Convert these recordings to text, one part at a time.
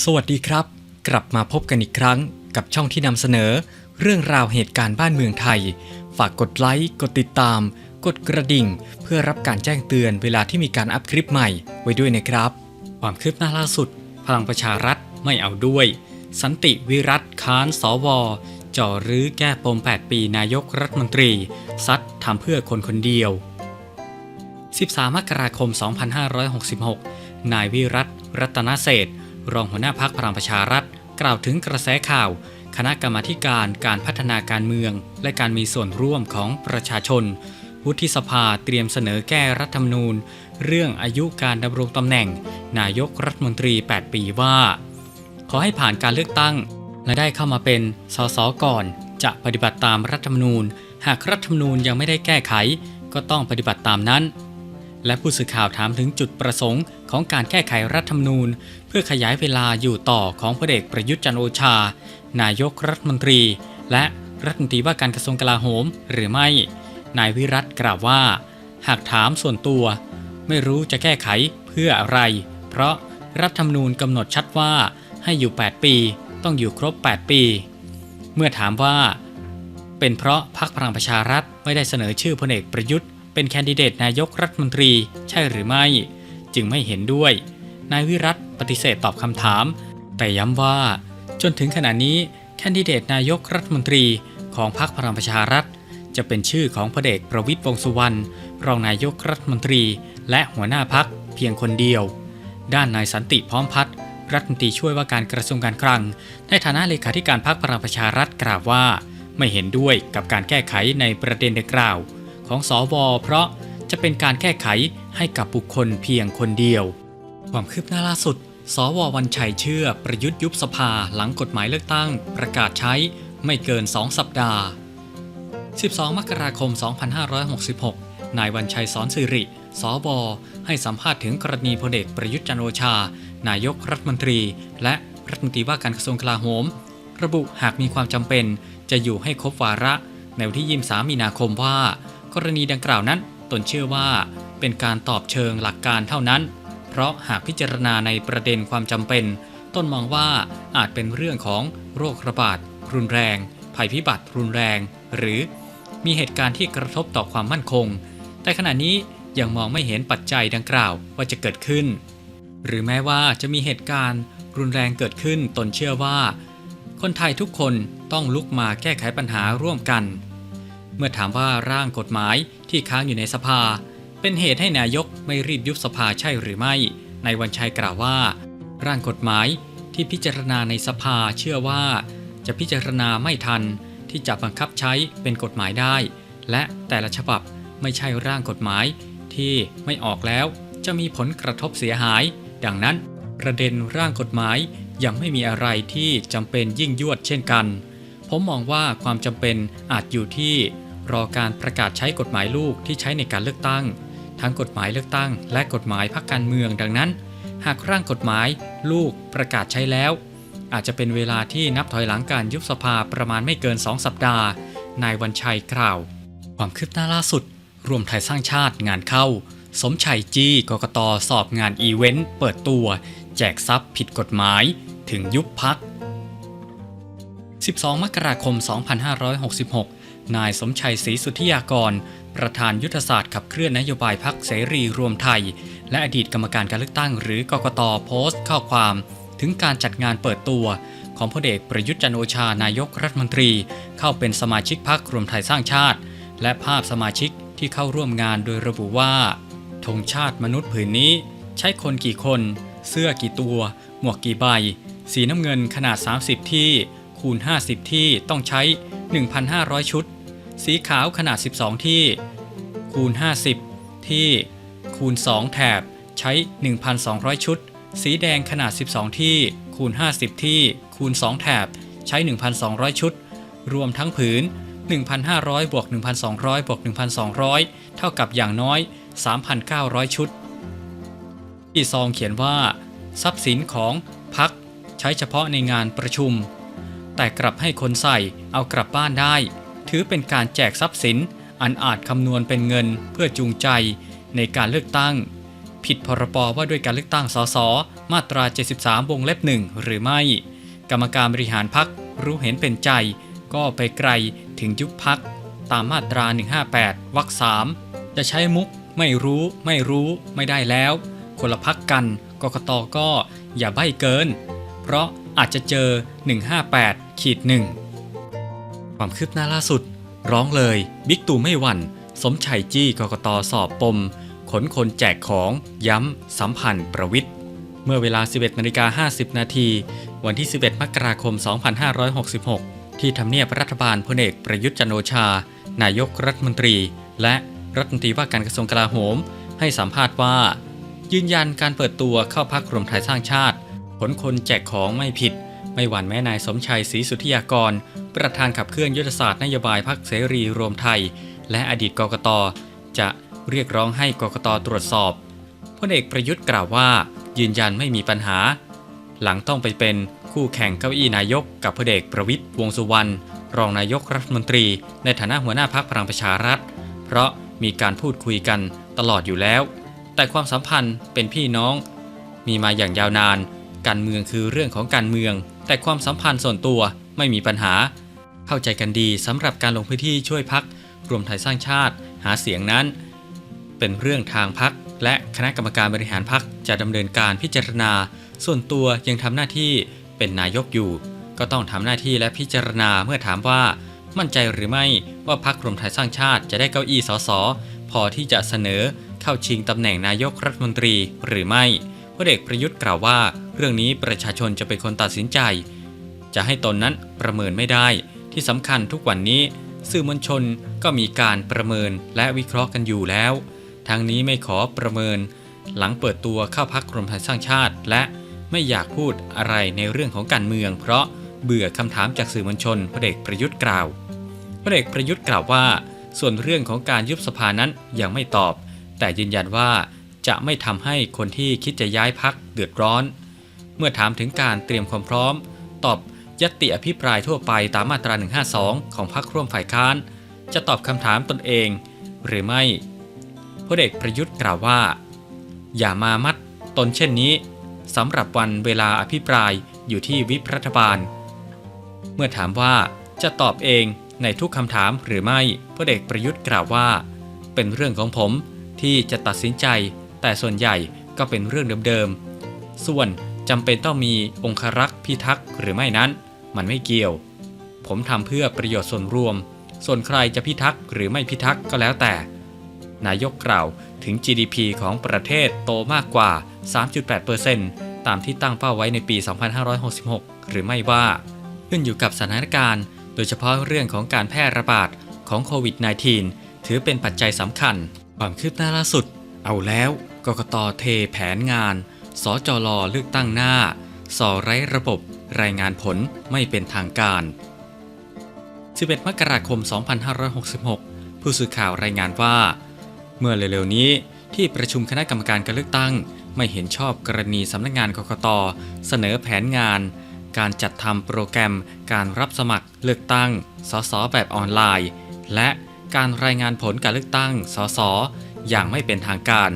สวัสดีครับ กลับมาพบกันอีกครั้งกับช่องที่นำเสนอ เรื่องราวเหตุการณ์บ้านเมืองไทย ฝากกดไลค์ กดติดตาม กดกระดิ่ง เพื่อรับการแจ้งเตือนเวลาที่มีการอัพคลิปใหม่ไว้ด้วยนะครับ ความคืบหน้าล่าสุด พลังประชารัฐไม่เอาด้วย สันติวิรัตค้านสวจ่อรื้อแก้ปม 8 ปีนายกรัฐมนตรี ซัดทำเพื่อคนคนเดียว 13 มกราคม 2566 นายวิรัตรัตนเศษ รองหัวหน้าพักพลังประชารัฐ กล่าวถึงกระแสข่าว คณะกรรมาการการพัฒนาการเมือง และการมีส่วนร่วมของประชาชน วุฒิสภาเตรียมเสนอแก้รัฐธรรมนูญ เรื่องอายุการดำรงตำแหน่ง นายกรัฐมนตรี 8 ปีว่า ขอให้ผ่านการเลือกตั้ง และได้เข้ามาเป็นสสก่อน จะปฏิบัติตามรัฐธรรมนูญ หากรัฐธรรมนูญยังไม่ได้แก้ไข ก็ต้องปฏิบัติตามนั้น และผู้สื่อข่าวถามถึงจุดประสงค์ของการแก้ไขรัฐธรรมนูญ เพื่อขยายเวลาอยู่ต่อของพลเอกประยุทธ์จันโอชา นายกรัฐมนตรี และรัฐมนตรีว่าการกระทรวงกลาโหมหรือไม่ นายวิรัตกล่าวว่า หากถามส่วนตัว ไม่รู้จะแก้ไขเพื่ออะไร เพราะรัฐธรรมนูญกำหนดชัดว่าให้อยู่ 8 ปี ต้องอยู่ครบ 8 ปี เมื่อถามว่า เป็นเพราะพรรคพลังประชารัฐไม่ได้เสนอชื่อพลเอกประยุทธ์ เป็นแคนดิเดตนายกรัฐมนตรี ใช่หรือไม่ จึงไม่เห็นด้วย นายวิรัตปฏิเสธตอบคำถาม แต่ย้ำว่า จนถึงขณะนี้แคนดิเดตนายกรัฐมนตรีของพรรคพลังประชารัฐ จะเป็นชื่อของพลเอกประวิตรวงษ์สุวรรณรองนายกรัฐมนตรี และหัวหน้าพักเพียงคนเดียว ด้านนายสันติพร้อมพัฒน์รัฐมนตรีช่วยว่าการกระทรวงการคลัง ในฐานะเลขาธิการพรรคพลังประชารัฐกล่าวว่า ไม่เห็นด้วยกับการแก้ไขในประเด็นดังกล่าว ของสวเพราะจะเป็นการแก้ไขให้กับบุคคลเพียงคนเดียว ความคืบหน้าล่าสุด สววันชัยเชื่อประยุทธ์ยุบสภาหลังกฎหมายเลือกตั้ง ประกาศใช้ไม่เกิน 2 สัปดาห์ 12 มกราคม 2566 นายวันชัยสอนสิริ สว ให้สัมภาษณ์ถึงกรณีพลเอกประยุทธ์จันโอชา นายกรัฐมนตรี และรัฐมนตรีว่าการกระทรวงกลาโหม ระบุหากมีความจำเป็นจะอยู่ให้ครบวาระในวันที่ 23 มีนาคมว่า กรณีดังกล่าวนั้น ตนเชื่อว่าเป็นการตอบเชิงหลักการเท่านั้น เพราะหากพิจารณาในประเด็นความจำเป็น ต้นมองว่าอาจเป็นเรื่องของโรคระบาดรุนแรง ภัยพิบัติรุนแรง หรือมีเหตุการณ์ที่กระทบต่อความมั่นคง แต่ขณะนี้ยังมองไม่เห็นปัจจัยดังกล่าวว่าจะเกิดขึ้น หรือแม้ว่าจะมีเหตุการณ์ รุนแรงเกิดขึ้นตนเชื่อว่า คนไทยทุกคนต้องลุกมาแก้ไขปัญหาร่วมกัน มื่อถามว่าร่างกฎหมายที่ค้างอยู่ในสภา เป็นเหตุให้นายกไม่รีบยุบสภาใช่หรือไม่ ในวันชัยกล่าวว่า ร่างกฎหมายที่พิจารณาในสภาเชื่อว่า จะพิจารณาไม่ทันที่จะบังคับใช้เป็นกฎหมายได้ และแต่ละฉบับไม่ใช่ร่างกฎหมายที่ไม่ออกแล้วจะมีผลกระทบเสียหาย ดังนั้น ประเด็นร่างกฎหมายยังไม่มีอะไรที่จำเป็นยิ่งยวดเช่นกัน ผมมองว่าความจำเป็นอาจอยู่ที่ รอการประกาศใช้กฎหมายลูกที่ใช้ในการเลือกตั้ง ทั้งกฎหมายเลือกตั้ง และกฎหมายพักการเมืองดังนั้น หากร่างกฎหมายลูกประกาศใช้แล้ว อาจจะเป็นเวลาที่นับถอยหลังการยุบสภาประมาณไม่เกิน 2 สัปดาห์ นายวันชัยกล่าว ความคืบหน้าล่าสุด รวมไทยสร้างชาติงานเข้า สมชัยจี้กกตสอบงานอีเวนต์เปิดตัว แจกทรัพย์ผิดกฎหมาย ถึงยุบพัก12 มกราคม 2566 นายสมชัยศรีสุทธิยากร ประธานยุทธศาสตร์ขับเคลื่อนนโยบายพักเสรีรวมไทย และอดีตกรรมการการเลือกตั้งหรือกกตโพสต์ข้อความ ถึงการจัดงานเปิดตัวของพลเอกประยุทธ์จันโอชานายกรัฐมนตรี เข้าเป็นสมาชิกพักรวมไทยสร้างชาติ และภาพสมาชิกที่เข้าร่วมงานโดยระบุว่าธงชาติมนุษย์ผืนนี้ ใช้คนกี่คน เสื้อกี่ตัว หมวกกี่ใบ สีน้ำเงินขนาด 30 ที่ คูณ 50 ที่ต้องใช้ 1,500 ชุด สีขาวขนาด 12 ที่ คูณ 50 ที่ คูณ 2 แถบ ใช้ 1,200 ชุด สีแดงขนาด 12 ที่ คูณ 50 ที่ คูณ 2 แถบ ใช้ 1,200 ชุด รวมทั้งผืน 1,500บวก1,200บวก1,200 เท่ากับอย่างน้อย 3,900 ชุด ที่ซองเขียนว่า ทรัพย์สินของพักใช้เฉพาะในงานประชุม แต่กลับให้คนใส่เอากลับบ้านได้ ถือเป็นการแจกทรัพย์สิน อันอาจคำนวณเป็นเงินเพื่อจูงใจในการเลือกตั้ง ผิดพรบว่าด้วยการเลือกตั้งสสมาตรา 73 วงเล็บหนึ่งหรือไม่ กรรมการบริหารพักรู้เห็นเป็นใจ ก็ไปไกลถึงยุบพักตามมาตรา 158 วรรคสามจะใช้มุกไม่รู้ไม่รู้ไม่ได้แล้ว คนละพักกันกกตก็อย่าใบ้เกิน เพราะอาจจะเจอ 158ขีดหนึ่ง ความคืบหน้าล่าสุด ร้องเลย บิ๊กตู่ไม่หวั่น สมชัยจี้กกตสอบปม ขนคนแจกของ ย้ำ สัมพันธ์ประวิทย์เมื่อเวลา 11นาฬิกา50 นาที วันที่ 11 มกราคม 2566 ที่ทำเนียบรัฐบาลพลเอกประยุทธ์จันโอชา นายกรัฐมนตรี และรัฐมนตรีว่าการกระทรวงกลาโหม ให้สัมภาษณ์ว่า ยืนยันการเปิดตัวเข้าพักรวมไทยสร้างชาติขนคนแจกของไม่ผิด ไม่หวั่นแม้นายสมชัยศรีสุทธิยากร ประธานขับเคลื่อนยุทธศาสตร์นโยบายพักเสรีรวมไทย และอดีตกกต จะเรียกร้องให้กกตตรวจสอบพลเอกประยุทธ์กล่าวว่า ยืนยันไม่มีปัญหา หลังต้องไปเป็นคู่แข่งเก้าอี้นายกกับพลเอกประวิทย์วงสุวรรณรองนายกรัฐมนตรี ในฐานะหัวหน้าพักพลังประชารัฐ เพราะมีการพูดคุยกันตลอดอยู่แล้ว แต่ความสัมพันธ์เป็นพี่น้อง มีมาอย่างยาวนาน การเมืองคือเรื่องของการเมือง แต่ความสัมพันธ์ส่วนตัวไม่มีปัญหา เข้าใจกันดีสำหรับการลงพื้นที่ช่วยพักรวมไทยสร้างชาติหาเสียงนั้น เป็นเรื่องทางพักและคณะกรรมการบริหารพักจะดำเนินการพิจารณา ส่วนตัวยังทำหน้าที่เป็นนายกอยู่ ก็ต้องทำหน้าที่และพิจารณาเมื่อถามว่า มั่นใจหรือไม่ว่าพักรวมไทยสร้างชาติจะได้เก้าอี้สสพอที่จะเสนอเข้าชิงตำแหน่งนายกรัฐมนตรีหรือไม่ ลเอกประยุทธ์กล่าวว่า เรื่องนี้ประชาชนจะเป็นคนตัดสินใจ จะให้ตนนั้นประเมินไม่ได้ ที่สำคัญทุกวันนี้ สื่อมวลชนก็มีการประเมินและวิเคราะห์กันอยู่แล้วทางนี้ไม่ขอประเมิน หลังเปิดตัวเข้าพักรวมไทยสร้างชาติ และไม่อยากพูดอะไรในเรื่องของการเมือง เพราะเบื่อคำถามจากสื่อมวลชนพลเอกประยุทธ์กล่าวพลเอกประยุทธ์กล่าวว่า ส่วนเรื่องของการยุบสภานั้นยังไม่ตอบ แต่ยืนยันว่า จะไม่ทำให้คนที่คิดจะย้ายพักเดือดร้อน เมื่อถามถึงการเตรียมความพร้อม ตอบยติอภิปรายทั่วไปตามมาตรา 152 ของพรรคร่วมฝ่ายค้าน จะตอบคำถามตนเอง หรือไม่พลเอกประยุทธ์กล่าวว่า อย่ามามัดตนเช่นนี้สำหรับวันเวลาอภิปรายอยู่ที่วิปรัฐบาล เมื่อถามว่าจะตอบเองในทุกคำถามหรือไม่พลเอกประยุทธ์กล่าวว่า เป็นเรื่องของผมที่จะตัดสินใจ แต่ส่วนใหญ่ก็เป็นเรื่องเดิมๆ ส่วนจำเป็นต้องมีองครักษ์พิทักษ์หรือไม่นั้น มันไม่เกี่ยว ผมทำเพื่อประโยชน์ส่วนรวม ส่วนใครจะพิทักษ์หรือไม่พิทักษ์ก็แล้วแต่ นายกกล่าวถึง GDP ของประเทศโตมากกว่า 3.8%ตามที่ตั้งเป้าไว้ในปี 2566 หรือไม่ว่า ขึ้นอยู่กับสถานการณ์ โดยเฉพาะเรื่องของการแพร่ระบาดของโควิด -19 ถือเป็นปัจจัยสำคัญ ความคืบหน้าล่าสุด เอาแล้ว กกตเทแผนงาน สจลเลือกตั้งหน้า สอไร้ระบบ รายงานผลไม่เป็นทางการ 11 มกราคม 2566 ผู้สื่อข่าวรายงานว่า เมื่อเร็วๆนี้ที่ประชุมคณะกรรมการการเลือกตั้ง ไม่เห็นชอบกรณีสำนักงานกกตเสนอแผนงาน การจัดทำโปรแกรม การรับสมัครเลือกตั้ง สสแบบออนไลน์ และการรายงานผลการเลือกตั้ง สสอย่างไม่เป็นทางการ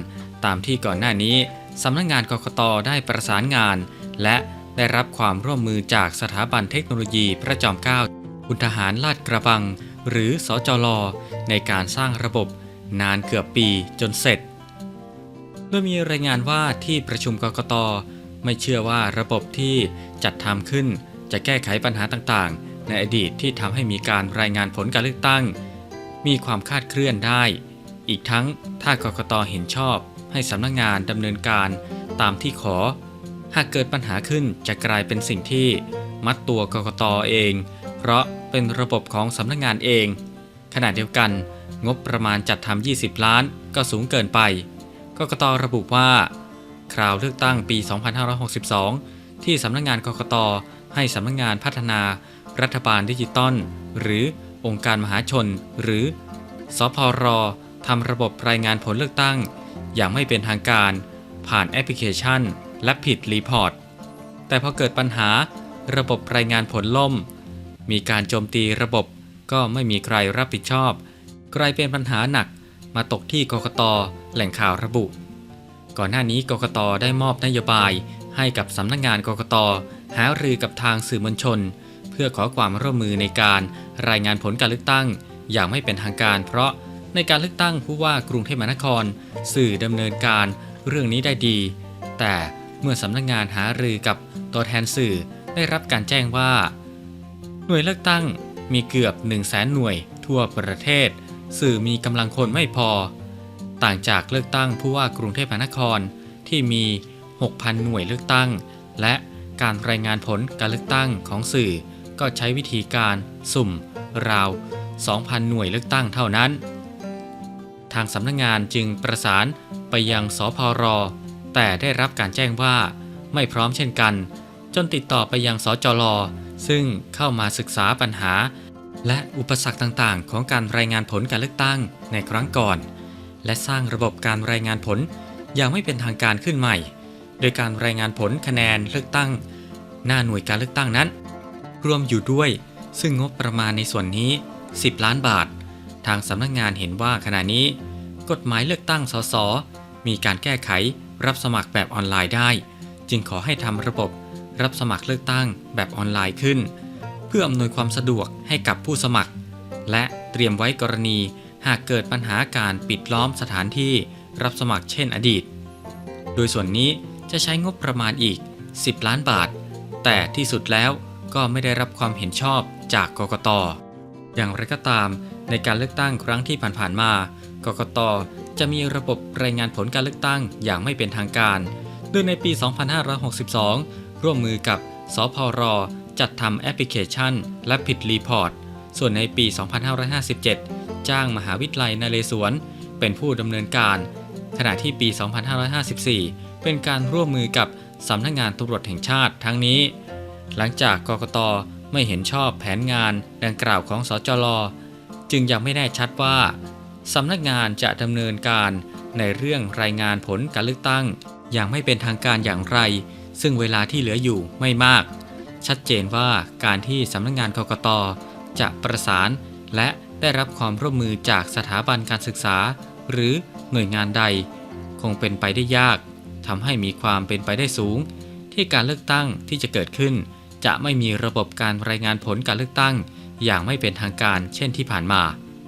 ตามที่ก่อนหน้านี้สำนักงานกกตได้ประสานงาน และได้รับความร่วมมือจากสถาบันเทคโนโลยีพระจอมเกล้าคุทหารลาดกระบัง หรือสจลในการสร้างระบบ นานเกือบปีจนเสร็จ โดยมีรายงานว่าที่ประชุมกกตไม่เชื่อว่าระบบที่จัดทำขึ้น จะแก้ไขปัญหาต่างๆ ในอดีตที่ทำให้มีการรายงานผลการเลือกตั้ง มีความคาดเคลื่อนได้ อีกทั้งถ้ากกตเห็นชอบ ให้สำนักงงานดำเนินการตามที่ขอ หากเกิดปัญหาขึ้นจะกลายเป็นสิ่งที่มัดตัวกกตเอง เพราะเป็นระบบของสำนักงงานเอง ขณะเดียวกันงบประมาณจัดทำ20 ล้านก็สูงเกินไป กกตระบุว่า คราวเลือกตั้งปี 2562 ที่สำนักงานกกตให้สำนักงานพัฒนารัฐบาลดิจิตอลหรือองค์การมหาชน หรือ สพรทำระบบรายงานผลเลือกตั้ง อย่างไม่เป็นทางการ ผ่านแอปพลิเคชัน และผิดรีพอร์ต แต่พอเกิดปัญหาระบบรายงานผลล่ม มีการโจมตีระบบก็ไม่มีใครรับผิดชอบกลายเป็นปัญหาหนักมาตกที่กกตแหล่งข่าวระบุ ก่อนหน้านี้กกตได้มอบนโยบายให้กับสำนักงานกกตหารือกับทางสื่อมวลชน เพื่อขอความร่วมมือในการรายงานผลการเลือกตั้ง อย่างไม่เป็นทางการ เพราะ ในการเลือกตั้งผู้ว่ากรุงเทพมหานคร สื่อดำเนินการเรื่องนี้ได้ดี แต่เมื่อสำนักงานหารือกับตัวแทนสื่อได้รับการแจ้งว่า หน่วยเลือกตั้งมีเกือบ 1 0 0 0 0แสนหน่วยทั่วประเทศ สื่อมีกำลังคนไม่พอ ต่างจากเลือกตั้งผู้ว่ากรุงเทพมหานครที่มี 6,000 หน่วยเลือกตั้ง และการรายงานผลการเลือกตั้งของสื่อ ก็ใช้วิธีการสุ่มราว 2,000 หน่วยเลือกตั้งเท่านั้น ทางสำนักงงานจึงประสานไปยังสพร แต่ได้รับการแจ้งว่าไม่พร้อมเช่นกัน จนติดต่อไปยังสจลซึ่งเข้ามาศึกษาปัญหา และอุปสรรคต่างๆ ของการรายงานผลการเลือกตั้งในครั้งก่อน และสร้างระบบการรายงานผลอย่างไม่เป็นทางการขึ้นใหม่ โดยการรายงานผลคะแนนเลือกตั้ง หน้าหน่วยการเลือกตั้งนั้น รวมอยู่ด้วยซึ่งงบประมาณในส่วนนี้ 10 ล้านบาท ทางสำนักงานเห็นว่าขณะนี้ กฎหมายเลือกตั้งสส มีการแก้ไขรับสมัครแบบออนไลน์ได้ จึงขอให้ทำระบบรับสมัครเลือกตั้งแบบออนไลน์ขึ้น เพื่ออำนวยความสะดวกให้กับผู้สมัคร และเตรียมไว้กรณีหากเกิดปัญหาการปิดล้อมสถานที่รับสมัครเช่นอดีต โดยส่วนนี้จะใช้งบประมาณอีก 10 ล้านบาท แต่ที่สุดแล้วก็ไม่ได้รับความเห็นชอบจากกกต อย่างไรก็ตาม ในการเลือกตั้งครั้งที่ผ่านๆมากกตจะมีระบบรายงานผลการเลือกตั้งอย่างไม่เป็นทางการ โดยในปี 2562 ร่วมมือกับ สพร จัดทำแอปพลิเคชัน และผิดรีพอร์ต ส่วนในปี 2557 จ้างมหาวิทยาลัยนเรศวร เป็นผู้ดำเนินการ ขณะที่ปี 2554 เป็นการร่วมมือกับสำนักงานตำรวจแห่งชาติทั้งนี้ หลังจากกกตไม่เห็นชอบแผนงานดังกล่าวของสจล จึงยังไม่แน่ชัดว่าสำนักงานจะดำเนินการในเรื่องรายงานผลการเลือกตั้ง อย่างไม่เป็นทางการอย่างไร ซึ่งเวลาที่เหลืออยู่ไม่มาก ชัดเจนว่าการที่สำนักงานกกตจะประสานและได้รับความร่วมมือจากสถาบันการศึกษา หรือหน่วยงานใด คงเป็นไปได้ยากทำให้มีความเป็นไปได้สูง ที่การเลือกตั้งที่จะเกิดขึ้น จะไม่มีระบบการรายงานผลการเลือกตั้ง อย่างไม่เป็นทางการเช่นที่ผ่านมา